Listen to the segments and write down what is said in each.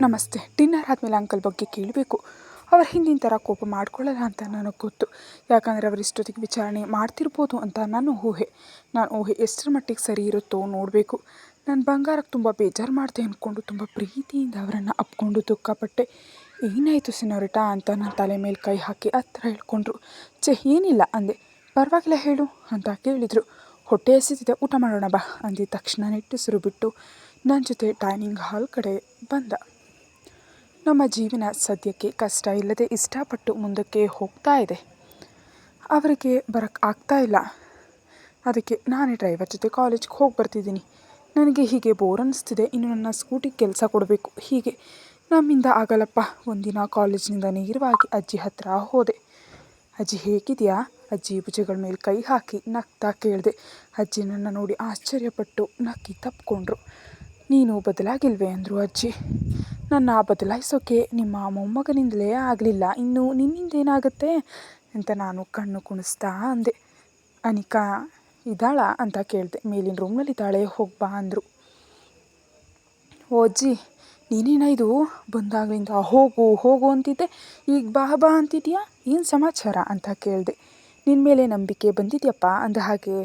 ನಮಸ್ತೆ. ಡಿನ್ನರ್ ಆದಮೇಲೆ ಅಂಕಲ್ ಬಗ್ಗೆ ಕೇಳಬೇಕು. ಅವ್ರು ಹಿಂದಿನ ಥರ ಕೋಪ ಮಾಡ್ಕೊಳ್ಳಲ್ಲ ಅಂತ ನನಗೆ ಗೊತ್ತು. ಯಾಕಂದರೆ ಅವ್ರು ಇಷ್ಟೊತ್ತಿಗೆ ವಿಚಾರಣೆ ಮಾಡ್ತಿರ್ಬೋದು ಅಂತ ನನ್ನ ಊಹೆ. ನಾನು ಊಹೆ ಎಷ್ಟರ ಮಟ್ಟಿಗೆ ಸರಿ ಇರುತ್ತೋ ನೋಡಬೇಕು. ನಾನು ಬಂಗಾರಕ್ಕೆ ತುಂಬ ಬೇಜಾರು ಮಾಡಿದೆ ಅಂದ್ಕೊಂಡು ತುಂಬ ಪ್ರೀತಿಯಿಂದ ಅವರನ್ನು ಅಪ್ಕೊಂಡು ದುಃಖಪಟ್ಟೆ ಏನಾಯಿತು ಸಿನೋರಿಟಾ ಅಂತ ನನ್ನ ತಲೆ ಮೇಲೆ ಕೈ ಹಾಕಿ ಹತ್ರ ಹೇಳ್ಕೊಂಡ್ರು. ಛೆ, ಏನಿಲ್ಲ ಅಂದೆ. ಪರವಾಗಿಲ್ಲ ಹೇಳು ಅಂತ ಕೇಳಿದರು. ಹೊಟ್ಟೆ ಹಸಿತಿದೆ. ಊಟ ಮಾಡೋಣ ಬಾ ಅಂದಿದ್ದ ತಕ್ಷಣ ನೆಟ್ಟಿಸಿರು ಬಿಟ್ಟು ನನ್ನ ಜೊತೆ ಡೈನಿಂಗ್ ಹಾಲ್ ಕಡೆ ಬಂದ. ನಮ್ಮ ಜೀವನ ಸದ್ಯಕ್ಕೆ ಕಷ್ಟ ಇಲ್ಲದೆ ಇಷ್ಟಪಟ್ಟು ಮುಂದಕ್ಕೆ ಹೋಗ್ತಾ ಇದೆ. ಅವರಿಗೆ ಬರೋಕ್ಕೆ ಆಗ್ತಾ ಇಲ್ಲ. ಅದಕ್ಕೆ ನಾನೇ ಡ್ರೈವರ್ ಜೊತೆ ಕಾಲೇಜ್ಗೆ ಹೋಗಿ ಬರ್ತಿದ್ದೀನಿ. ನನಗೆ ಹೀಗೆ ಬೋರ್ ಅನ್ನಿಸ್ತಿದೆ ಇನ್ನು ನನ್ನ ಸ್ಕೂಟಿಗೆ ಕೆಲಸ ಕೊಡಬೇಕು. ಹೀಗೆ ನಮ್ಮಿಂದ ಆಗಲ್ಲಪ್ಪ. ಒಂದಿನ ಕಾಲೇಜಿನಿಂದ ನೇರವಾಗಿ ಅಜ್ಜಿ ಹತ್ತಿರ ಹೋದೆ. ಅಜ್ಜಿ, ಹೇಗಿದೆಯಾ? ಅಜ್ಜಿ ಭುಜಗಳ ಮೇಲೆ ಕೈ ಹಾಕಿ ನಗ್ತಾ ಕೇಳಿದೆ. ಅಜ್ಜಿ ನನ್ನ ನೋಡಿ ಆಶ್ಚರ್ಯಪಟ್ಟು ನಕ್ಕಿ ತಪ್ಪಿಕೊಂಡ್ರು ನೀನು ಬದಲಾಗಿಲ್ವೇ? ಅಂದರು ಅಜ್ಜಿ. ನನ್ನ ಬದಲಾಯಿಸೋಕೆ ನಿಮ್ಮ ಮೊಮ್ಮಗನಿಂದಲೇ ಆಗಲಿಲ್ಲ. ಇನ್ನು ನಿನ್ನಿಂದ ಏನಾಗುತ್ತೆ ಅಂತ ನಾನು ಕಣ್ಣು ಕುಣಿಸ್ತಾ ಅಂದೆ. ಅನಿಕಾ ಇದ್ದಾಳ ಅಂತ ಕೇಳಿದೆ. ಮೇಲಿನ ರೂಮ್ನಲ್ಲಿದ್ದಾಳೆ ಹೋಗಿ ಬಾ ಅಂದರು. ಓಜ್ಜಿ ನೀನೇನ ಇದು? ಬಂದಾಗಲಿಂದ ಹೋಗು ಹೋಗು ಅಂತಿದ್ದೆ. ಈಗ ಬಾ ಬಾ ಅಂತಿದ್ಯಾ? ಏನು ಸಮಾಚಾರ? ಅಂತ ಕೇಳಿದೆ. ನಿನ್ನ ಮೇಲೆ ನಂಬಿಕೆ ಬಂದಿದ್ಯಪ್ಪ? ಅಂದ ಹಾಗೆ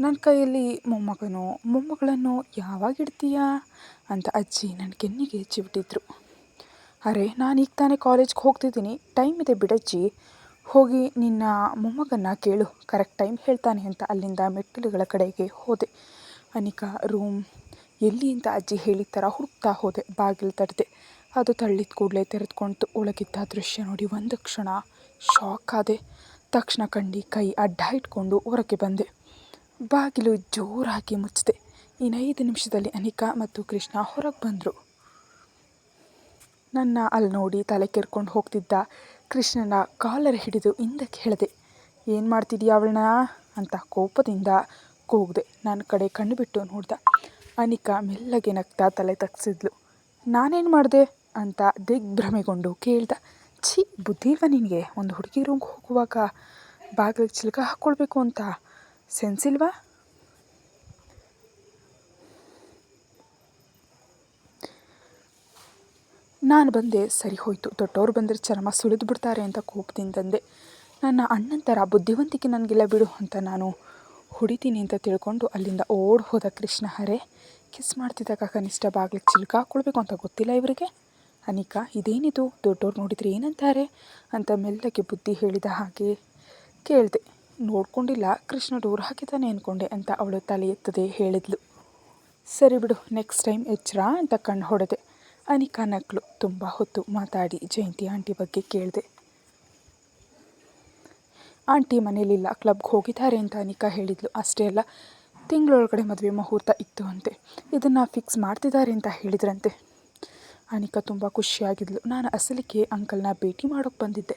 ನನ್ನ ಕೈಯಲ್ಲಿ ಮೊಮ್ಮಗನೋ, ಮೊಮ್ಮಗಳನ್ನು ಯಾವಾಗ ಇಡ್ತೀಯಾ? ಅಂತ ಅಜ್ಜಿ ನನ್ನ ಕೆನ್ನಿಗೆ ಚಿವಿಟಿದ್ರು. ಅರೆ ನಾನು ಈಗ ತಾನೇ ಕಾಲೇಜ್ಗೆ ಹೋಗ್ತಿದ್ದೀನಿ, ಟೈಮ್ ಇದೆ ಬಿಡಜ್ಜಿ. ಹೋಗಿ ನಿನ್ನ ಮೊಮ್ಮಗನ್ನ ಕೇಳು, ಕರೆಕ್ಟ್ ಟೈಮ್ ಹೇಳ್ತಾನೆ ಅಂತ ಅಲ್ಲಿಂದ ಮೆಟ್ಟಿಲುಗಳ ಕಡೆಗೆ ಹೋದೆ. ಅನಿಕಾ ರೂಮ್, ಎಲ್ಲಿ ಅಂತ ಅಜ್ಜಿ ಹೇಳಿದ ಥರ ಹುಡುಕ್ತಾ ಹೋದೆ, ಬಾಗಿಲು ತಡೆದೆ. ಅದು ತಳ್ಳಿದ ಕೂಡಲೇ ತೆರೆದುಕೊಂಡು ಒಳಗಿದ್ದ ದೃಶ್ಯ ನೋಡಿ ಒಂದು ಕ್ಷಣ ಶಾಕ್ ಆದೆ. ತಕ್ಷಣ ಕಂಡು ಕೈ ಅಡ್ಡ ಇಟ್ಕೊಂಡು ಹೊರಗೆ ಬಂದೆ. ಬಾಗಿಲು ಜೋರಾಗಿ ಮುಚ್ಚಿದೆ. ಇನ್ನೈದು ನಿಮಿಷದಲ್ಲಿ ಅನಿಕಾ ಮತ್ತು ಕೃಷ್ಣ ಹೊರಗೆ ಬಂದರು. ನನ್ನ ಅಲ್ಲಿ ನೋಡಿ ತಲೆ ಕೆರ್ಕೊಂಡು ಹೋಗ್ತಿದ್ದ ಕೃಷ್ಣನ ಕಾಲರ್ ಹಿಡಿದು ಹಿಂದಕ್ಕೆ ಹೇಳಿದೆ, ಏನು ಮಾಡ್ತಿದ್ಯಾ ಅವಳನ್ನ ಅಂತ ಕೋಪದಿಂದ ಕೂಗಿದೆ ನನ್ನ ಕಡೆ ಕಣ್ಣು ಬಿಟ್ಟು ನೋಡ್ದ. ಅನಿಕಾ ಮೆಲ್ಲಗೆ ನಗ್ತಾ ತಲೆ ತಗ್ಸಿದ್ಲು. ನಾನೇನು ಮಾಡಿದೆ? ಅಂತ ದಿಗ್ಭ್ರಮೆಗೊಂಡು ಕೇಳ್ದ. ಛೀ ಬುದ್ಧಿ ನಿನಗೆ. ಒಂದು ಹುಡುಗಿ ರೂಮ್ಗೆ ಹೋಗುವಾಗ ಬಾಗಿಲಿಗೆ ಚಿಲಕ ಹಾಕ್ಕೊಳ್ಬೇಕು ಅಂತ. ಸೆನ್ಸ್ ನಾನು ಬಂದೆ, ಸರಿ ಹೋಯಿತು. ದೊಡ್ಡವ್ರು ಬಂದರೆ ಚರ್ಮ ಸುಳಿದು ಬಿಡ್ತಾರೆ ಅಂತ ಕೋಪದಿಂದಂದೆ ನನ್ನ ಅಣ್ಣನ ಥರ ಬುದ್ಧಿವಂತಿಕೆ ನನಗಿಲ್ಲ ಬಿಡು ಅಂತ ನಾನು ಹೊಡಿತೀನಿ ಅಂತ ತಿಳ್ಕೊಂಡು ಅಲ್ಲಿಂದ ಓಡ್ ಹೋದ ಕೃಷ್ಣ ಹರೆ, ಕಿಸ್ ಮಾಡ್ತಿದ್ದಾಗ ಕನಿಷ್ಠ ಬಾಗಿಲಿಗೆ ಚಿಲ್ಕ ಹಾಕ್ಕೊಳ್ಬೇಕು ಅಂತ ಗೊತ್ತಿಲ್ಲ ಇವರಿಗೆ. ಅನಿಕಾ, ಇದೇನಿದು? ದೊಡ್ಡವ್ರು ನೋಡಿದರೆ ಏನಂತಾರೆ? ಅಂತ ಮೆಲ್ಲಗೆ ಬುದ್ಧಿ ಹೇಳಿದ ಹಾಗೆ ಕೇಳಿದೆ. ನೋಡ್ಕೊಂಡಿಲ್ಲ, ಕೃಷ್ಣ ಡೋರ್ ಹಾಕಿದ್ದಾನೆ ಅಂದ್ಕೊಂಡೆ ಅಂತ ಅವಳು ತಲೆ ಎತ್ತದೆ ಹೇಳಿದ್ಲು. ಸರಿ ಬಿಡು ನೆಕ್ಸ್ಟ್ ಟೈಮ್ ಎಚ್ಚರ ಅಂತ ಕಣ್ಣು ಹೊಡೆದೆ. ಅನಿಕಾ ನಕ್ಲು ತುಂಬ ಹೊತ್ತು ಮಾತಾಡಿ ಜಯಂತಿ ಆಂಟಿ ಬಗ್ಗೆ ಕೇಳಿದೆ. ಆಂಟಿ ಮನೇಲಿಲ್ಲ, ಕ್ಲಬ್ಗೆ ಹೋಗಿದ್ದಾರೆ ಅಂತ ಅನಿಕಾ ಹೇಳಿದ್ಲು. ಅಷ್ಟೇ ಅಲ್ಲ, ತಿಂಗಳೊಳಗಡೆ ಮದುವೆ ಮುಹೂರ್ತ ಇತ್ತು ಅಂತೆ. ಇದನ್ನು ಫಿಕ್ಸ್ ಮಾಡ್ತಿದ್ದಾರೆ ಅಂತ ಹೇಳಿದ್ರಂತೆ. ಅನಿಕಾ ತುಂಬ ಖುಷಿಯಾಗಿದ್ಲು. ನಾನು ಅಸಲಿಗೆ ಅಂಕಲ್ನ ಭೇಟಿ ಮಾಡೋಕ್ಕೆ ಬಂದಿದ್ದೆ.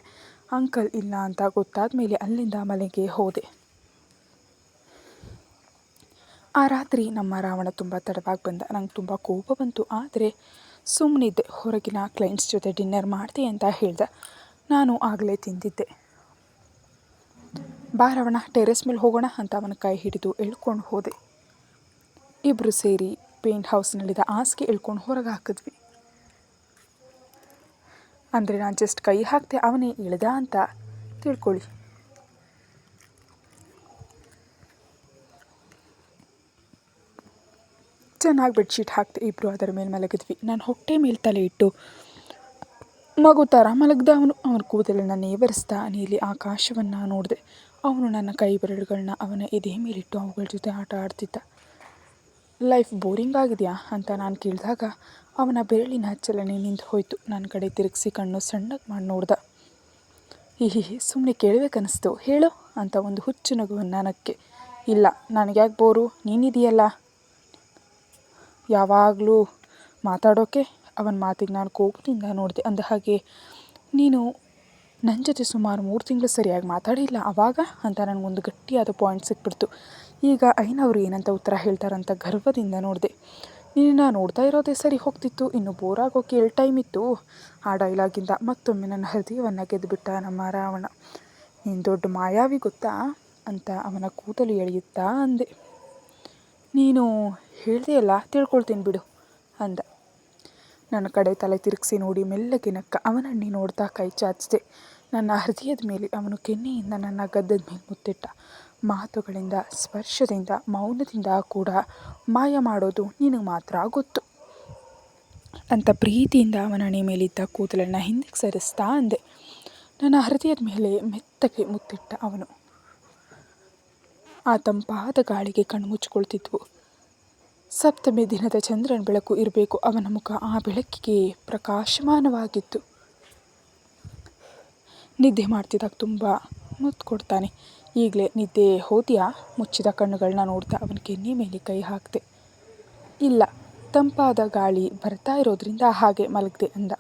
ಅಂಕಲ್ ಇಲ್ಲ ಅಂತ ಗೊತ್ತಾದ ಮೇಲೆ ಅಲ್ಲಿಂದ ಮನೆಗೆ ಹೋದೆ. ಆ ರಾತ್ರಿ ನಮ್ಮ ರಾವಣ ತುಂಬ ತಡವಾಗಿ ಬಂದ. ನಂಗೆ ತುಂಬ ಕೋಪ ಬಂತು. ಆದರೆ ಸುಮ್ಮನಿದ್ದೆ ಹೊರಗಿನ ಕ್ಲೈಂಟ್ಸ್ ಜೊತೆ ಡಿನ್ನರ್ ಮಾಡ್ತೆ ಅಂತ ಹೇಳ್ದೆ. ನಾನು ಆಗಲೇ ತಿಂದಿದ್ದೆ. ಬಾರವಣ ಟೆರೆಸ್ ಮೇಲೆ ಹೋಗೋಣ ಅಂತ ಅವನ ಕೈ ಹಿಡಿದು ಎಳ್ಕೊಂಡು ಹೋದೆ. ಇಬ್ಬರು ಸೇರಿ ಪೇಂಟ್ ಹೌಸ್ನಲ್ಲಿದ್ದ ಹಾಸಿಗೆ ಎಳ್ಕೊಂಡು ಹೊರಗೆ ಹಾಕಿದ್ವಿ. ಅಂದರೆ ನಾನು ಜಸ್ಟ್ ಕೈ ಹಾಕ್ತೆ ಅವನೇ ಇಳ್ದ ಅಂತ ತಿಳ್ಕೊಳ್ಳಿ. ಚೆನ್ನಾಗಿ ಬೆಡ್ಶೀಟ್ ಹಾಕ್ತೆ ಇಬ್ಬರು ಅದರ ಮೇಲೆ ಮಲಗಿದ್ವಿ. ನಾನು ಹೊಟ್ಟೆ ಮೇಲೆ ತಲೆ ಇಟ್ಟು, ಮಗು ಥರ ಮಲಗ್ದ ಅವನು. ಅವನ ಕೂದಲನ್ನು ನೇವರಿಸ್ತಾ ನೀಲಿ ಆಕಾಶವನ್ನು ನೋಡಿದೆ. ಅವನು ನನ್ನ ಕೈ ಬೆರಳುಗಳನ್ನ ಅವನ ಎದೆ ಮೇಲಿಟ್ಟು ಅವುಗಳ ಜೊತೆ ಆಟ ಆಡ್ತಿದ್ದ. ಲೈಫ್ ಬೋರಿಂಗ್ ಆಗಿದೆಯಾ? ಅಂತ ನಾನು ಕೇಳಿದಾಗ ಅವನ ಬೆರಳಿನ ಚಲನೆ ನಿಂತು ಹೋಯಿತು. ನನ್ನ ಕಡೆ ತಿರುಗಿಸಿ ಕಣ್ಣು ಸಣ್ಣಗೆ ಮಾಡಿ ನೋಡ್ದ. ಹಿ ಸುಮ್ಮನೆ ಕೇಳಬೇಕನ್ನಿಸ್ತು ಹೇಳು ಅಂತ ಒಂದು ಹುಚ್ಚು ನಗುವನ್ನು ನನಕ್ಕೆ. ಇಲ್ಲ, ನನಗ್ಯಾಕೆ ಬೋರು? ನೀನಿದೆಯಲ್ಲ? ಯಾವಾಗಲೂ ಮಾತಾಡೋಕೆ ಅವನ ಮಾತಿಗೆ ನಾನು ಕೋಪದಿಂದ ನೋಡಿದೆ. ಅಂದ ಹಾಗೆ, ನೀನು ನನ್ನ ಜೊತೆ ಸುಮಾರು ಮೂರು ತಿಂಗಳು ಸರಿಯಾಗಿ ಮಾತಾಡಿಲ್ಲ ಆವಾಗ ಅಂತ ನನಗೊಂದು ಗಟ್ಟಿಯಾದ ಪಾಯಿಂಟ್ ಸಿಕ್ಬಿಡ್ತು. ಈಗ ಐನವರು ಏನಂತ ಉತ್ತರ ಹೇಳ್ತಾರಂತ ಗರ್ವದಿಂದ ನೋಡಿದೆ. ನಿನ್ನ ನೋಡ್ತಾ ಇರೋದೇ ಸರಿ ಹೋಗ್ತಿತ್ತು. ಇನ್ನು ಬೋರಾಗೋಕೆ ಎಲ್ಲಿ ಟೈಮ್ ಇತ್ತು. ಆ ಡೈಲಾಗಿಂದ ಮತ್ತೊಮ್ಮೆ ನನ್ನ ಹೃದಯವನ್ನು ಗೆದ್ದುಬಿಟ್ಟ ನಮ್ಮ ರಾವಣ. ನೀನು ದೊಡ್ಡ ಮಾಯಾವಿ ಗೊತ್ತಾ? ಅಂತ ಅವನ ಕೂದಲು ಎಳೆಯುತ್ತಾ ಅಂದೆ. ನೀನು ಹೇಳ್ದೆಯಲ್ಲ ತಿಳ್ಕೊಳ್ತೀನಿ ಬಿಡು, ಅಂದ. ನನ್ನ ಕಡೆ ತಲೆ ತಿರುಗಿಸಿ ನೋಡಿ ಮೆಲ್ಲಗೆ ನಕ್ಕ ಅವನನ್ನೇ ನೋಡ್ತಾ ಕೈ ಚಾಚಿದೆ. ನನ್ನ ಹೃದಯದ ಮೇಲೆ ಅವನು ಕೆನ್ನೆಯಿಂದ ನನ್ನ ಗದ್ದದ ಮೇಲೆ ಮುತ್ತಿಟ್ಟ. ಮಾತುಗಳಿಂದ, ಸ್ಪರ್ಶದಿಂದ, ಮೌನದಿಂದ ಕೂಡ ಮಾಯ ಮಾಡೋದು ನಿನಗೆ ಮಾತ್ರ ಗೊತ್ತು. ಅಂತ ಪ್ರೀತಿಯಿಂದ ಅವನ ಹಣೆ ಮೇಲಿದ್ದ ಕೂದಲನ್ನು ಹಿಂದಕ್ಕೆ ಸರಿಸ್ತಾ ಅಂದೆ. ನನ್ನ ಹೃದಯದ ಮೇಲೆ ಮೆತ್ತಗೆ ಮುತ್ತಿಟ್ಟ ಅವನು. ಆ ತಂಪಾದ ಗಾಳಿಗೆ ಕಣ್ಣು ಮುಚ್ಚಿಕೊಳ್ತಿದ್ವು. ಸಪ್ತಮಿ ದಿನದ ಚಂದ್ರನ ಬೆಳಕು ಇರಬೇಕು ಅವನ ಮುಖ ಆ ಬೆಳಕಿಗೆ ಪ್ರಕಾಶಮಾನವಾಗಿತ್ತು. ನಿದ್ದೆ ಮಾಡ್ತಿದ್ದಾಗ ತುಂಬ ಮುತ್ತು ಕೊಡ್ತಾನೆ ಈಗಲೇ ನಿದ್ದೆ ಹೋದ್ಯಾ? ಮುಚ್ಚಿದ ಕಣ್ಣುಗಳನ್ನ ನೋಡ್ತಾ ಅವನ ಕೆನ್ನೆ ಮೇಲೆ ಕೈ ಹಾಕಿದೆ. ಇಲ್ಲ, ತಂಪಾದ ಗಾಳಿ ಬರ್ತಾ ಇರೋದ್ರಿಂದ ಹಾಗೆ ಮಲಗಿದೆ ಅಂದ.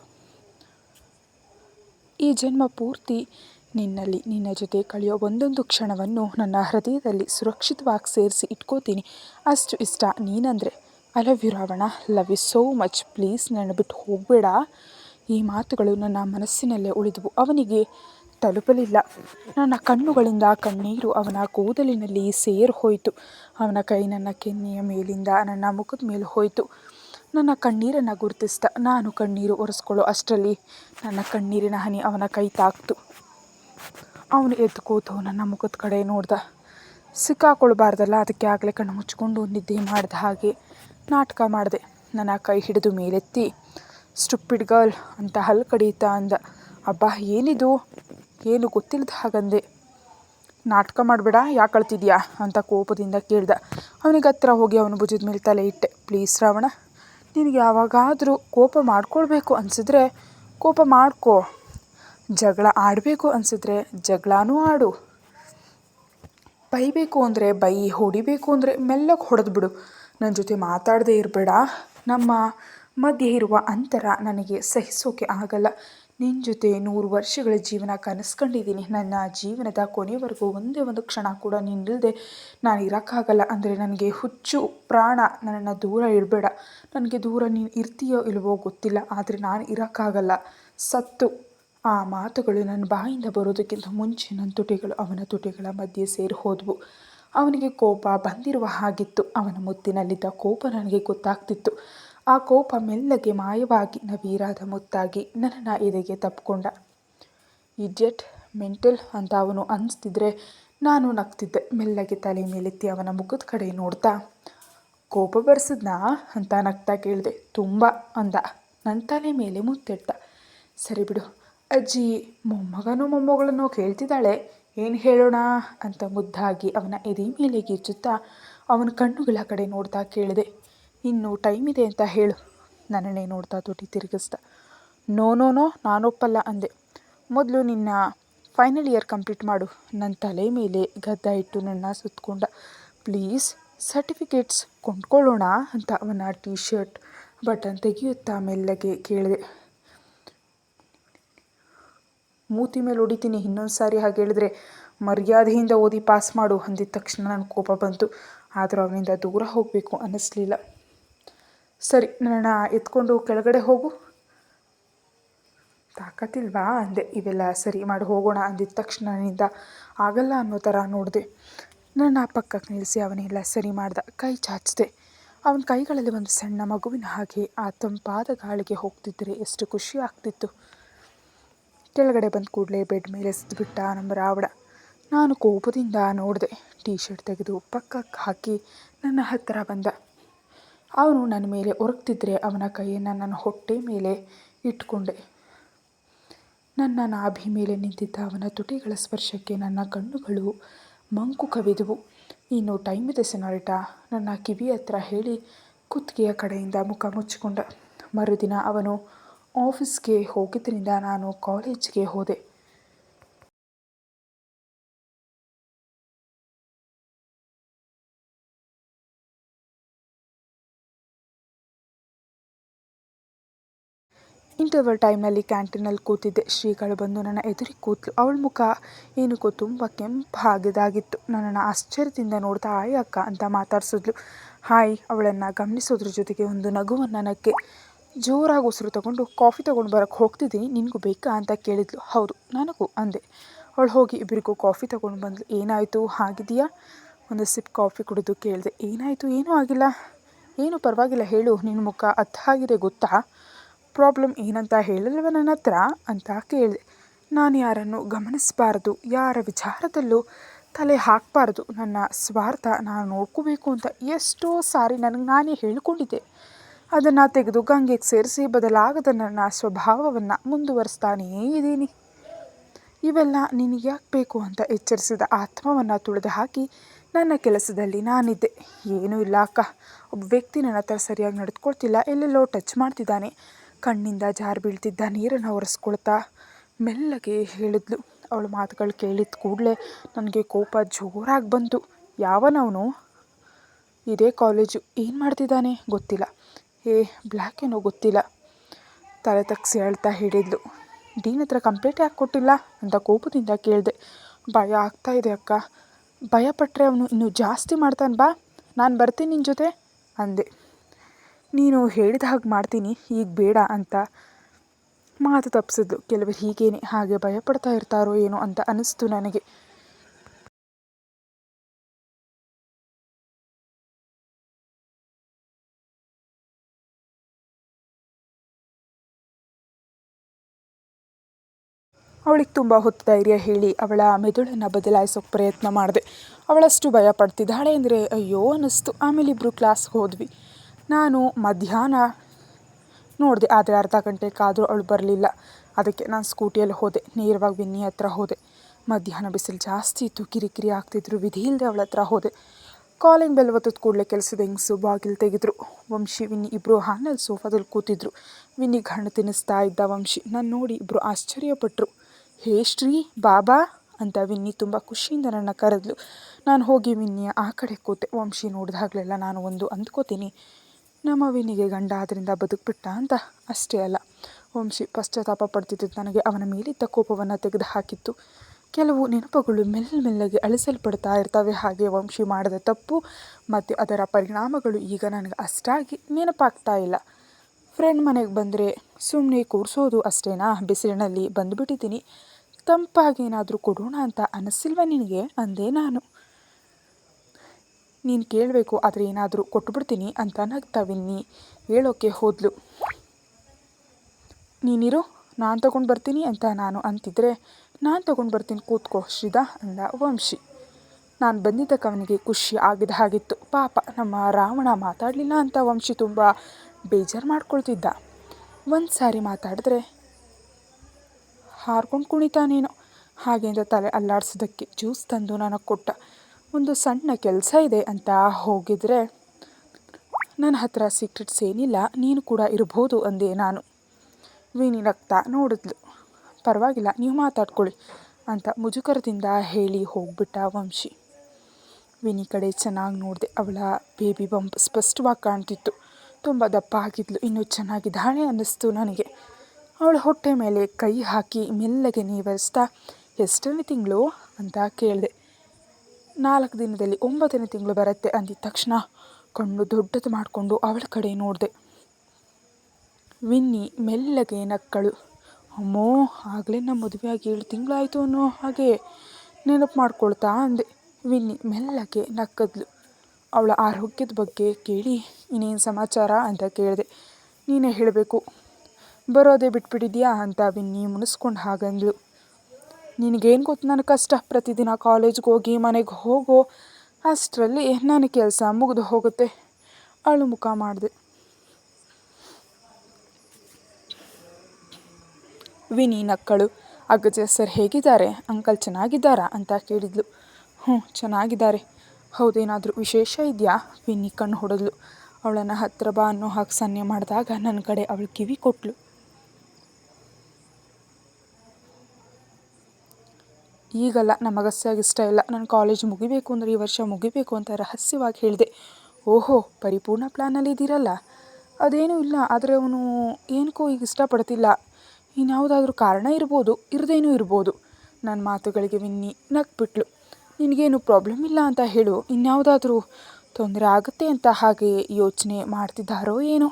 ಈ ಜನ್ಮ ಪೂರ್ತಿ ನಿನ್ನಲ್ಲಿ ನಿನ್ನ ಜೊತೆ ಕಳೆಯೋ ಒಂದೊಂದು ಕ್ಷಣವನ್ನು ನನ್ನ ಹೃದಯದಲ್ಲಿ ಸುರಕ್ಷಿತವಾಗಿ ಸೇರಿಸಿ ಇಟ್ಕೋತೀನಿ. ಅಷ್ಟು ಇಷ್ಟ ನೀನಂದರೆ. I love you Ravana. Love you so much please ನನ್ನ ಬಿಟ್ಟು ಹೋಗಬೇಡ. ಈ ಮಾತುಗಳು ನನ್ನ ಮನಸ್ಸಿನಲ್ಲೇ ಉಳಿದವು. ಅವನಿಗೆ ತಲುಪಲಿಲ್ಲ. ನನ್ನ ಕಣ್ಣುಗಳಿಂದ ಕಣ್ಣೀರು ಅವನ ಕೂದಲಿನಲ್ಲಿ ಸೇರಿ ಹೋಯಿತು. ಅವನ ಕೈ ನನ್ನ ಕೆನ್ನೆಯ ಮೇಲಿಂದ ನನ್ನ ಮುಖದ ಮೇಲೆ ಹೋಯಿತು. ನನ್ನ ಕಣ್ಣೀರನ್ನು ಗುರುತಿಸ್ದ ನಾನು ಕಣ್ಣೀರು ಒರೆಸ್ಕೊಳ್ಳೋ ಅಷ್ಟರಲ್ಲಿ ನನ್ನ ಕಣ್ಣೀರಿನ ಹನಿ ಅವನ ಕೈ ತಾಕ್ತು. ಅವನು ಎದ್ದು ಕೂತು ನನ್ನ ಮುಖದ ಕಡೆ ನೋಡ್ದ. ಸಿಕ್ಕಾಕೊಳ್ಬಾರ್ದಲ್ಲ, ಅದಕ್ಕೆ ಆಗಲೇ ಕಣ್ಣು ಮುಚ್ಕೊಂಡು ನಿದ್ದೆ ಮಾಡಿದ ಹಾಗೆ ನಾಟಕ ಮಾಡಿದೆ. ನನ್ನ ಕೈ ಹಿಡಿದು ಮೇಲೆತ್ತಿ ಸ್ಟುಪ್ಪಿಡ್ ಗರ್ಲ್ ಅಂತ ಹಲ್ಲು ಕಡಿಯುತ್ತಾ ಅಂದ. ಅಬ್ಬಾ, ಏನಿದು? ಏನು ಗೊತ್ತಿಲ್ಲದ ಹಾಗಂದೆ. ನಾಟಕ ಮಾಡಬೇಡ, ಯಾಕೆ ಅಳ್ತಿದ್ಯಾ? ಅಂತ ಕೋಪದಿಂದ ಕೇಳ್ದ. ಅವನಿಗೆ ಹತ್ರ ಹೋಗಿ ಅವನ ಭುಜದ ಮೇಲೆ ತಲೆ ಇಟ್ಟೆ. ಪ್ಲೀಸ್ ರಾವಣ, ನಿನಗೆ ಯಾವಾಗಾದರೂ ಕೋಪ ಮಾಡ್ಕೊಳ್ಬೇಕು ಅನಿಸಿದ್ರೆ ಕೋಪ ಮಾಡ್ಕೋ. ಜಗಳ ಆಡಬೇಕು ಅನಿಸಿದ್ರೆ ಜಗಳನೂ ಆಡು. ಬೈಬೇಕು ಅಂದರೆ ಬೈ, ಹೊಡಿಬೇಕು ಅಂದರೆ ಮೆಲ್ಲಗೆ ಹೊಡೆದು ಬಿಡು. ನನ್ನ ಜೊತೆ ಮಾತಾಡದೇ ಇರಬೇಡ. ನಮ್ಮ ಮಧ್ಯೆ ಇರುವ ಅಂತರ ನನಗೆ ಸಹಿಸೋಕೆ ಆಗಲ್ಲ. ನಿನ್ನ ಜೊತೆ ನೂರು ವರ್ಷಗಳ ಜೀವನ ಕನಸ್ಕೊಂಡಿದ್ದೀನಿ. ನನ್ನ ಜೀವನದ ಕೊನೆಯವರೆಗೂ ಒಂದೇ ಒಂದು ಕ್ಷಣ ಕೂಡ ನಿನ್ನಿಲ್ಲದೆ ನಾನು ಇರೋಕ್ಕಾಗಲ್ಲ ಅಂದರೆ ನನಗೆ ಹುಚ್ಚು ಪ್ರಾಣ ನನ್ನನ್ನು ದೂರ ಇಡಬೇಡ. ನನಗೆ ದೂರ ನೀನು ಇರ್ತೀಯೋ ಇಲ್ವೋ ಗೊತ್ತಿಲ್ಲ, ಆದರೆ ನಾನು ಇರೋಕ್ಕಾಗಲ್ಲ. ಸತ್ತು. ಆ ಮಾತುಗಳು ನನ್ನ ಬಾಯಿಂದ ಬರೋದಕ್ಕಿಂತ ಮುಂಚೆ ನನ್ನ ತುಟಿಗಳು ಅವನ ತುಟಿಗಳ ಮಧ್ಯೆ ಸೇರಿ ಹೋದವು. ಅವನಿಗೆ ಕೋಪ ಬಂದಿರುವ ಹಾಗಿತ್ತು. ಅವನ ಮುತ್ತಿನಲ್ಲಿದ್ದ ಕೋಪ ನನಗೆ ಗೊತ್ತಾಗ್ತಿತ್ತು. ಆ ಕೋಪ ಮೆಲ್ಲಗೆ ಮಾಯವಾಗಿ ನವೀರಾದ ಮುತ್ತಾಗಿ ನನ್ನ ಎದೆಗೆ ತಪ್ಪಿಕೊಂಡ ಇಡಿಯಟ್, ಮೆಂಟಲ್ ಅಂತ ಅವನು ಅನಿಸ್ತಿದ್ರೆ ನಾನು ನಗ್ತಿದ್ದೆ. ಮೆಲ್ಲಗೆ ತಲೆ ಮೇಲೆತ್ತಿ ಅವನ ಮುಖದ ಕಡೆ ನೋಡ್ತಾ, ಕೋಪ ಬರ್ಸಿದ್ನಾ? ಅಂತ ನಗ್ತಾ ಕೇಳಿದೆ. ತುಂಬ, ಅಂದ. ನನ್ನ ತಲೆ ಮೇಲೆ ಮುತ್ತಿಡ್ತ ಸರಿ ಬಿಡು. ಅಜ್ಜಿ, ಮೊಮ್ಮಗನೋ ಮೊಮ್ಮಗಳನ್ನು ಕೇಳ್ತಿದ್ದಾಳೆ. ಏನು ಹೇಳೋಣ? ಅಂತ ಮುದ್ದಾಗಿ ಅವನ ಎದೆ ಮೇಲೆ ಗೀಚುತ್ತಾ ಅವನ ಕಣ್ಣುಗಳ ಕಡೆ ನೋಡ್ತಾ ಕೇಳಿದೆ. ಇನ್ನು ಟೈಮ್ ಇದೆ ಅಂತ ಹೇಳು. ನನ್ನನ್ನೇ ನೋಡ್ತಾ ತುಟಿ ತಿರುಗಿಸ್ದ ನೋ ನೋ ನೋ, ನಾನೊಪ್ಪಲ್ಲ ಅಂದೆ. ಮೊದಲು ನಿನ್ನ ಫೈನಲ್ ಇಯರ್ ಕಂಪ್ಲೀಟ್ ಮಾಡು. ನನ್ನ ತಲೆ ಮೇಲೆ ಗದ್ದ ಇಟ್ಟು ನನ್ನ ಸುತ್ತಕೊಂಡ ಪ್ಲೀಸ್ ಸರ್ಟಿಫಿಕೇಟ್ಸ್ ಕೊಂಡ್ಕೊಳ್ಳೋಣ ಅಂತ ಅವನ ಟೀ ಶರ್ಟ್ ಬಟನ್ ತೆಗೆಯುತ್ತಾ ಮೆಲ್ಲಗೆ ಕೇಳಿದೆ. ಮೂತಿ ಮೇಲೆ ಹೊಡಿತೀನಿ, ಇನ್ನೊಂದು ಸಾರಿ ಹಾಗೆ ಹೇಳಿದ್ರೆ ಮರ್ಯಾದೆಯಿಂದ ಓದಿ ಪಾಸ್ ಮಾಡು ಅಂದಿದ ತಕ್ಷಣ ನನ್ನ ಕೋಪ ಬಂತು. ಆದರೂ ಅವನಿಂದ ದೂರ ಹೋಗಬೇಕು ಅನ್ನಿಸ್ಲಿಲ್ಲ. ಸರಿ ನನ್ನ ಎತ್ಕೊಂಡು ಕೆಳಗಡೆ ಹೋಗು. ತಾಕತ್ತಿಲ್ವಾ ಅಂದೆ. ಇವೆಲ್ಲ ಸರಿ ಮಾಡಿ, ಹೋಗೋಣ ಅಂದಿದ್ದ ತಕ್ಷಣ ಆಗಲ್ಲ ಅನ್ನೋ ಥರ ನೋಡಿದೆ. ನನ್ನ ಪಕ್ಕಕ್ಕೆ ನಿಲ್ಲಿಸಿ ಅವನೆಲ್ಲ ಸರಿ ಮಾಡ್ದ, ಕೈ ಚಾಚಿದೆ. ಅವನ ಕೈಗಳಲ್ಲಿ ಒಂದು ಸಣ್ಣ ಮಗುವಿನ ಹಾಗೆ ಆ ತಂಪಾದ ಗಾಳಿಗೆ ಹೋಗ್ತಿದ್ದರೆ ಎಷ್ಟು ಖುಷಿ ಆಗ್ತಿತ್ತು. ಕೆಳಗಡೆ ಬಂದ ಕೂಡಲೇ ಬೆಡ್ ಮೇಲೆ ಬಿಟ್ಟ ನಮ್ಮ ರಾವಣ ನಾನು ಕೋಪದಿಂದ ನೋಡಿದೆ ಟೀ ಶರ್ಟ್ ತೆಗೆದು ಪಕ್ಕಕ್ಕೆ ಹಾಕಿ ನನ್ನ ಹತ್ತಿರ ಬಂದ. ಅವನು ನನ್ನ ಮೇಲೆ ಒರಗ್ತಿದ್ರೆ ಅವನ ಕೈಯನ್ನು ನನ್ನ ಹೊಟ್ಟೆ ಮೇಲೆ ಇಟ್ಕೊಂಡೆ. ನನ್ನ ನಾಭಿ ಮೇಲೆ ನಿಂತಿದ್ದ ಅವನ ತುಟಿಗಳ ಸ್ಪರ್ಶಕ್ಕೆ ನನ್ನ ಕಣ್ಣುಗಳು ಮಂಕು ಕವಿದವು. ಇನ್ನು ಟೈಮ್ ಇದೆ ಸೆನಾರಿಟಾ, ನನ್ನ ಕಿವಿ ಹತ್ರ ಹೇಳಿ ಕುತ್ತಿಗೆಯ ಕಡೆಯಿಂದ ಮುಖ ಮುಚ್ಚಿಕೊಂಡ. ಮರುದಿನ ಅವನು ಆಫೀಸ್ಗೆ ಹೋಗಿದ್ದರಿಂದ ನಾನು ಕಾಲೇಜ್ಗೆ ಹೋದೆ. ಇಂಟರ್ವಲ್ ಟೈಮ್ನಲ್ಲಿ ಕ್ಯಾಂಟೀನಲ್ಲಿ ಕೂತಿದ್ದೆ. ಶ್ರೀಗಳು ಬಂದು ನನ್ನ ಎದುರಿಗೆ ಕೂತ್ಲು. ಅವಳ ಮುಖ ಏನಕ್ಕೋ ತುಂಬ ಕೆಂಪಾಗಿದಾಗಿತ್ತು ನನ್ನನ್ನು ಆಶ್ಚರ್ಯದಿಂದ ನೋಡ್ತಾ, ಹಾಯ್ ಅಕ್ಕ ಅಂತ ಮಾತಾಡಿಸಿದ್ಲು. ಹಾಯ್ ಅವಳನ್ನು ಗಮನಿಸೋದ್ರ ಜೊತೆಗೆ ಒಂದು ನಗುವನ್ನು ನನಗೆ ಜೋರಾಗಿ ಉಸಿರು ತಗೊಂಡು, ಕಾಫಿ ತೊಗೊಂಡು ಬರೋಕ್ಕೆ ಹೋಗ್ತಿದ್ದೀನಿ ನಿನಗೂ ಬೇಕಾ? ಅಂತ ಕೇಳಿದ್ಲು. ಹೌದು, ನನಗೂ ಅಂದೆ. ಅವಳು ಹೋಗಿ ಇಬ್ಬರಿಗೂ ಕಾಫಿ ತೊಗೊಂಡು ಬಂದ್ಲು. ಏನಾಯಿತು? ಆಗಿದೆಯಾ ಒಂದು ಸಿಪ್ ಕಾಫಿ ಕುಡಿದು ಕೇಳಿದೆ. ಏನಾಯಿತು? ಏನೂ ಆಗಿಲ್ಲ. ಏನು ಪರವಾಗಿಲ್ಲ. ಹೇಳು. ನಿನ್ನ ಮುಖ ಅತ್ತಾಗಿದೆ ಗೊತ್ತಾ? ಪ್ರಾಬ್ಲಮ್ ಏನಂತ ಹೇಳಲ್ವ ನನ್ನ ಹತ್ರ ಅಂತ ಕೇಳಿದೆ. ನಾನು ಯಾರನ್ನು ಗಮನಿಸಬಾರ್ದು, ಯಾರ ವಿಚಾರದಲ್ಲೂ ತಲೆ ಹಾಕಬಾರ್ದು, ನನ್ನ ಸ್ವಾರ್ಥ ನಾನು ನೋಡ್ಕೋಬೇಕು ಅಂತ ಎಷ್ಟೋ ಸಾರಿ ನನಗೆ ನಾನೇ ಹೇಳಿಕೊಂಡಿದ್ದೆ. ಅದನ್ನು ತೆಗೆದು ಗಂಗೆಗೆ ಸೇರಿಸಿ ಬದಲಾಗದ ನನ್ನ ಸ್ವಭಾವವನ್ನು ಮುಂದುವರಿಸ್ತಾನೇ ಇದ್ದೀನಿ. ಇವೆಲ್ಲ ನಿನಗೆ ಯಾಕೆ ಬೇಕು ಅಂತ ಎಚ್ಚರಿಸಿದ ಆತ್ಮವನ್ನು ತುಳಿದು ಹಾಕಿ ನನ್ನ ಕೆಲಸದಲ್ಲಿ ನಾನಿದ್ದೆ. ಏನೂ ಇಲ್ಲ ಅಕ್ಕ. ಒಬ್ಬ ವ್ಯಕ್ತಿ ನನ್ನ ಹತ್ರ ಸರಿಯಾಗಿ ನಡೆದುಕೊಳ್ತಿಲ್ಲ ಎಲ್ಲೆಲ್ಲೋ ಟಚ್ ಮಾಡ್ತಿದ್ದಾನೆ. ಕಣ್ಣಿಂದ ಜಾರಿ ಬೀಳ್ತಿದ್ದ ನೀರನ್ನು ಒರೆಸ್ಕೊಳ್ತಾ ಮೆಲ್ಲಗೆ ಹೇಳಿದ್ಲು. ಅವಳ ಮಾತುಗಳು ಕೇಳಿದ ಕೂಡಲೇ ನನಗೆ ಕೋಪ ಜೋರಾಗಿ ಬಂತು. ಯಾವನವನು ಇದೇ ಕಾಲೇಜು. ಏನು ಮಾಡ್ತಿದ್ದಾನೆ? ಗೊತ್ತಿಲ್ಲ. ಏ, ಬ್ಲ್ಯಾಕ್ ಏನೋ ಗೊತ್ತಿಲ್ಲ. ತಲೆ ತಗ್ಸಿ ಹೇಳ್ತಾ ಹೇಳಿದ್ಲು. ಡೀನ್ ಹತ್ರ ಕಂಪ್ಲೇಂಟ್ ಯಾಕೆ ಕೊಟ್ಟಿಲ್ಲ ಅಂತ ಕೋಪದಿಂದ ಕೇಳಿದೆ. ಭಯ ಆಗ್ತಾ ಇದೆ ಅಕ್ಕ. ಭಯಪಟ್ಟರೆ ಅವನು ಇನ್ನೂ ಜಾಸ್ತಿ ಮಾಡ್ತಾನೆ ಬಾ. ನಾನು ಬರ್ತೀನಿ ನಿನ್ನ ಜೊತೆ, ಅಂದೆ. ನೀನು ಹೇಳಿದ ಹಾಗೆ ಮಾಡ್ತೀನಿ, ಈಗ ಬೇಡ ಅಂತ ಮಾತು ತಪ್ಪಿಸಿದ್ಲು. ಕೆಲವರು ಹೀಗೇನೆ ಹಾಗೆ ಭಯಪಡ್ತಾ ಇರ್ತಾರೋ ಏನೋ ಅಂತ ಅನಿಸ್ತು ನನಗೆ. ಅವಳಿಗೆ ತುಂಬ ಹೊತ್ತು ಧೈರ್ಯ ಹೇಳಿ ಅವಳ ಮೆದುಳನ್ನು ಬದಲಾಯಿಸೋಕೆ ಪ್ರಯತ್ನ ಮಾಡಿದೆ. ಅವಳಷ್ಟು ಭಯ ಪಡ್ತಿದ್ದಾಳೆ ಅಂದರೆ ಅಯ್ಯೋ ಅನ್ನಿಸ್ತು. ಆಮೇಲೆ ಇಬ್ಬರು ಕ್ಲಾಸ್ಗೆ ಹೋದ್ವಿ. ನಾನು ಮಧ್ಯಾಹ್ನ ನೋಡಿದೆ, ಆದರೆ ಅರ್ಧ ಗಂಟೆ ಕಾದರೂ ಅವಳು ಬರಲಿಲ್ಲ. ಅದಕ್ಕೆ ನಾನು ಸ್ಕೂಟಿಯಲ್ಲಿ ಹೋದೆ, ನೇರವಾಗಿ ವಿನ್ನಿ ಹತ್ರ ಹೋದೆ. ಮಧ್ಯಾಹ್ನ ಬಿಸಿಲು ಜಾಸ್ತಿ ಇತ್ತು, ಕಿರಿಕಿರಿ ಆಗ್ತಿದ್ರು ವಿಧಿ ಇಲ್ಲದೆ ಅವಳ ಹತ್ರ ಹೋದೆ. ಕಾಲಿಂಗ್ ಬೆಲ್ ಒತ್ತದ ಕೂಡಲೇ ಕೆಲಸದ ಹೆಂಗಸು ಬಾಗಿಲು ತೆಗೆದ್ರು. ವಂಶಿ, ವಿನ್ನಿ ಇಬ್ಬರು ಹಾನಲ್ಲಿ ಸೋಫಾದಲ್ಲಿ ಕೂತಿದ್ರು. ವಿನ್ನಿ ಹಣ್ಣು ತಿನ್ನಿಸ್ತಾ ಇದ್ದ ವಂಶಿ. ನಾನು ನೋಡಿ ಇಬ್ಬರು ಆಶ್ಚರ್ಯಪಟ್ಟರು ಹೇ ಶ್ರೀ, ಬಾಬಾ ಅಂತ ವಿನ್ನಿ ತುಂಬ ಖುಷಿಯಿಂದ ನನ್ನ ಕರೆದ್ಲು. ನಾನು ಹೋಗಿ ವಿನ್ನಿಯ ಆ ಕಡೆ ಕೂತೆ. ವಂಶಿ ನೋಡಿದಾಗಲೆಲ್ಲ ನಾನು ಒಂದು ಅಂದ್ಕೋತೀನಿ. ನಮ್ಮ ವಿನಿಗೆ ಗಂಡ ಅದರಿಂದ ಬದುಕ್ಬಿಟ್ಟ ಅಂತ ಅಷ್ಟೇ ಅಲ್ಲ. ವಂಶಿ ಪಶ್ಚಾತ್ತಾಪ ಪಡ್ತಿದ್ದು ನನಗೆ ಅವನ ಮೇಲಿದ್ದ ಕೋಪವನ್ನು ತೆಗೆದು ಹಾಕಿತ್ತು ಕೆಲವು ನೆನಪುಗಳು ಮೆಲ್ಲ ಮೆಲ್ಲಗೆ ಅಳಿಸಲ್ಪಡ್ತಾ ಇರ್ತವೆ. ಹಾಗೆ ವಂಶಿ ಮಾಡಿದ ತಪ್ಪು ಮತ್ತು ಅದರ ಪರಿಣಾಮಗಳು ಈಗ ನನಗೆ ಅಷ್ಟಾಗಿ ನೆನಪಾಗ್ತಾ ಇಲ್ಲ. ಫ್ರೆಂಡ್ ಮನೆಗೆ ಬಂದರೆ ಸುಮ್ಮನೆ ಕೂರಿಸೋದು ಅಷ್ಟೇನಾ? ಬಿಸಿಲಿನಲ್ಲಿ ಬಂದುಬಿಟ್ಟಿದ್ದೀನಿ. ತಂಪಾಗಿ ಏನಾದರೂ ಕೊಡೋಣ ಅಂತ ಅನಿಸಿಲ್ವ ನಿನಗೆ? ಅಂದೆ ನಾನು. ನೀನು ಕೇಳಬೇಕು, ಆದರೆ ಏನಾದರೂ ಕೊಟ್ಬಿಡ್ತೀನಿ ಅಂತ ನಗ್ತಾ ವಿನ್ನಿ. ಹೇಳೋಕ್ಕೆ ಹೋದ್ಲು. ನೀನಿರು, ನಾನು ತಗೊಂಡು ಬರ್ತೀನಿ ಅಂತ ನಾನು ಅಂತಿದ್ರೆ, ನಾನು ತಗೊಂಡು ಬರ್ತೀನಿ ಕೂತ್ಕೋ ಶ್ರೀದಾ ಅಂದ ವಂಶಿ. ನಾನು ಬಂದಿದ್ದಕ್ಕೆ ಅವನಿಗೆ ಖುಷಿ ಆಗಿದ ಹಾಗಿತ್ತು. ಪಾಪ, ನಮ್ಮ ರಾವಣ ಮಾತಾಡಲಿಲ್ಲ ಅಂತ ವಂಶಿ ತುಂಬ ಬೇಜಾರು ಮಾಡ್ಕೊಳ್ತಿದ್ದ. ಒಂದು ಸಾರಿ ಮಾತಾಡಿದ್ರೆ, ಹಾರ್ಕೊಂಡು ಕುಣಿತಾನೇನೋ ಹಾಗೆ ತಲೆ ಅಲ್ಲಾಡ್ಸೋದಕ್ಕೆ ಜ್ಯೂಸ್ ತಂದು ನನಗೆ ಕೊಟ್ಟ. ಒಂದು ಸಣ್ಣ ಕೆಲಸ ಇದೆ ಅಂತ ಹೋಗಿದ್ರೆ, ನನ್ನ ಹತ್ರ ಸೀಕ್ರೆಟ್ಸ್ ಏನಿಲ್ಲ, ನೀನು ಕೂಡ ಇರ್ಬೋದು ಅಂದೆ ನಾನು. ವೀನಿ ನಗ್ತಾ ನೋಡಿದ್ಲು. ಪರವಾಗಿಲ್ಲ, ನೀವು ಮಾತಾಡ್ಕೊಳ್ಳಿ ಅಂತ ಮುಜುಗರದಿಂದ ಹೇಳಿ ಹೋಗ್ಬಿಟ್ಟ ವಂಶಿ. ವಿನಿ ಕಡೆ ಚೆನ್ನಾಗಿ ನೋಡಿದೆ, ಅವಳ ಬೇಬಿ ಬಂಪ್ ಸ್ಪಷ್ಟವಾಗಿ ಕಾಣ್ತಿತ್ತು. ತುಂಬ ದಪ್ಪ ಆಗಿದ್ಲು ಇನ್ನೂ ಚೆನ್ನಾಗಿದ್ದಾಳೆ ಅನ್ನಿಸ್ತು ನನಗೆ. ಅವಳ ಹೊಟ್ಟೆ ಮೇಲೆ ಕೈ ಹಾಕಿ ಮೆಲ್ಲಗೆ ನೀವರಿಸ್ತಾ, ಎಷ್ಟನೇ ತಿಂಗಳು? ಅಂತ ಕೇಳಿದೆ. ನಾಲ್ಕು ದಿನದಲ್ಲಿ ಒಂಬತ್ತನೇ ತಿಂಗಳು ಬರುತ್ತೆ ಅಂದಿದ ತಕ್ಷಣ ಕಣ್ಣು ದೊಡ್ಡದು ಮಾಡಿಕೊಂಡು ಅವಳ ಕಡೆ ನೋಡಿದೆ. ವಿನ್ನಿ ಮೆಲ್ಲಗೆ ನಕ್ಕಳು. ಅಮ್ಮೋ, ಆಗಲೇ ನಮ್ಮ ಮದುವೆಯಾಗಿ ಏಳು ತಿಂಗಳಾಯಿತು ಅನ್ನೋ ಹಾಗೆ ನೆನಪು ಮಾಡ್ಕೊಳ್ತಾ ಅಂದೆ. ವಿನ್ನಿ ಮೆಲ್ಲಗೆ ನಕ್ಕದ್ಲು. ಅವಳ ಆರೋಗ್ಯದ ಬಗ್ಗೆ ಕೇಳಿ ಇನ್ನೇನು ಸಮಾಚಾರ ಅಂತ ಕೇಳಿದೆ. ನೀನೇ ಹೇಳಬೇಕು. ಬರೋದೇ ಬಿಟ್ಬಿಟ್ಟಿದ್ಯಾ ಅಂತ ವಿನ್ನಿ ಮುನಿಸ್ಕೊಂಡು ಹಾಗಂದ್ಲು. ನಿನಗೇನು ಗೊತ್ತು? ನನ್ನ ಕಷ್ಟ. ಪ್ರತಿದಿನ ಕಾಲೇಜ್ಗೆ ಹೋಗಿ, ಮನೆಗೆ ಹೋಗೋ ಅಷ್ಟರಲ್ಲಿ ನನ್ನ ಕೆಲಸ ಮುಗಿದು ಹೋಗುತ್ತೆ. ಅಳು ಮುಖ ಮಾಡಿದೆ. ವಿನಿ ನಕ್ಕಳು. ಅಗ್ಗಜ ಸರ್ ಹೇಗಿದ್ದಾರೆ? ಅಂಕಲ್ ಚೆನ್ನಾಗಿದ್ದಾರಾ? ಅಂತ ಕೇಳಿದ್ಲು. ಹ್ಞೂ ಚೆನ್ನಾಗಿದ್ದಾರೆ. ಹೌದೇನಾದರೂ ವಿಶೇಷ ಇದೆಯಾ? ವಿನಿ ಕಣ್ಣು ಹೊಡೆದ್ಲು. ಅವಳನ್ನು ಹತ್ತಿರ ಬಾ ಅನ್ನೋ ಹಾಗೆ ಸನ್ನೆ ಮಾಡಿದಾಗ ನನ್ನ ಕಡೆ ಅವಳು ಕಿವಿ ಕೊಟ್ಟಳು ಈಗಲ್ಲ ನಮಗಸ್ಸಾಗಿ ಇಷ್ಟ ಇಲ್ಲ. ನಾನು ಕಾಲೇಜ್ ಮುಗಿಬೇಕು ಅಂದರೆ ಈ ವರ್ಷ ಮುಗಿಬೇಕು ಅಂತ ರಹಸ್ಯವಾಗಿ ಹೇಳಿದೆ. ಓಹೋ, ಪರಿಪೂರ್ಣ ಪ್ಲ್ಯಾನಲ್ಲಿ ಇದ್ದೀರಲ್ಲ ಅದೇನೂ ಇಲ್ಲ, ಆದರೆ ಅವನು ಏನಕ್ಕೂ ಈಗ ಇಷ್ಟಪಡ್ತಿಲ್ಲ. ಇನ್ಯಾವುದಾದ್ರೂ ಕಾರಣ ಇರ್ಬೋದು, ಇರದೇನೂ ಇರ್ಬೋದು. ನನ್ನ ಮಾತುಗಳಿಗೆ ವಿನ್ನಿ, ನಗ್ಬಿಟ್ಲು. ನಿನಗೇನು ಪ್ರಾಬ್ಲಮ್ ಇಲ್ಲ ಅಂತ ಹೇಳು, ಇನ್ಯಾವುದಾದ್ರೂ ತೊಂದರೆ ಆಗುತ್ತೆ ಅಂತ ಹಾಗೆ ಯೋಚನೆ ಮಾಡ್ತಿದ್ದಾರೋ ಏನೋ?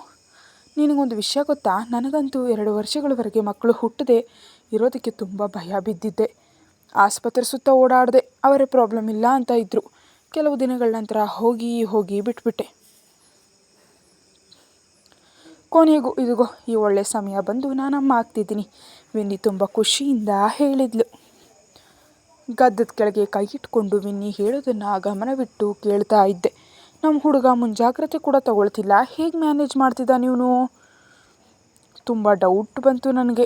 ನಿನಗೊಂದು ವಿಷಯ ಗೊತ್ತಾ? ನನಗಂತೂ ಎರಡು ವರ್ಷಗಳವರೆಗೆ ಮಕ್ಕಳು ಹುಟ್ಟದೆ ಇರೋದಕ್ಕೆ ತುಂಬ ಭಯ ಬಿದ್ದಿದ್ದೆ. ಆಸ್ಪತ್ರೆ ಸುತ್ತ ಓಡಾಡಿದೆ ಅವರೇ ಪ್ರಾಬ್ಲಮ್ ಇಲ್ಲ ಅಂತ ಇದ್ದರು ಕೆಲವು ದಿನಗಳ ನಂತರ ಹೋಗಿ ಹೋಗಿ ಬಿಟ್ಬಿಟ್ಟೆ. ಕೊನೆಗೂ ಇದಿಗೋ, ಈ ಒಳ್ಳೆಯ ಸಮಯ ಬಂದು ನಾನಮ್ಮ ಆಗ್ತಿದ್ದೀನಿ ವಿನ್ನಿ ತುಂಬ ಖುಷಿಯಿಂದ ಹೇಳಿದ್ಲು. ಗದ್ದದ ಕೆಳಗೆ ಕೈ ಇಟ್ಕೊಂಡು ವಿನ್ನಿ ಹೇಳೋದನ್ನು ಗಮನವಿಟ್ಟು ಕೇಳ್ತಾ ಇದ್ದೆ. ನಮ್ಮ ಹುಡುಗ ಮುಂಜಾಗ್ರತೆ ಕೂಡ ತಗೊಳ್ತಿಲ್ಲ, ಹೇಗೆ ಮ್ಯಾನೇಜ್ ಮಾಡ್ತಿದ್ದ ನೀವು ತುಂಬ ಡೌಟ್ ಬಂತು ನನಗೆ.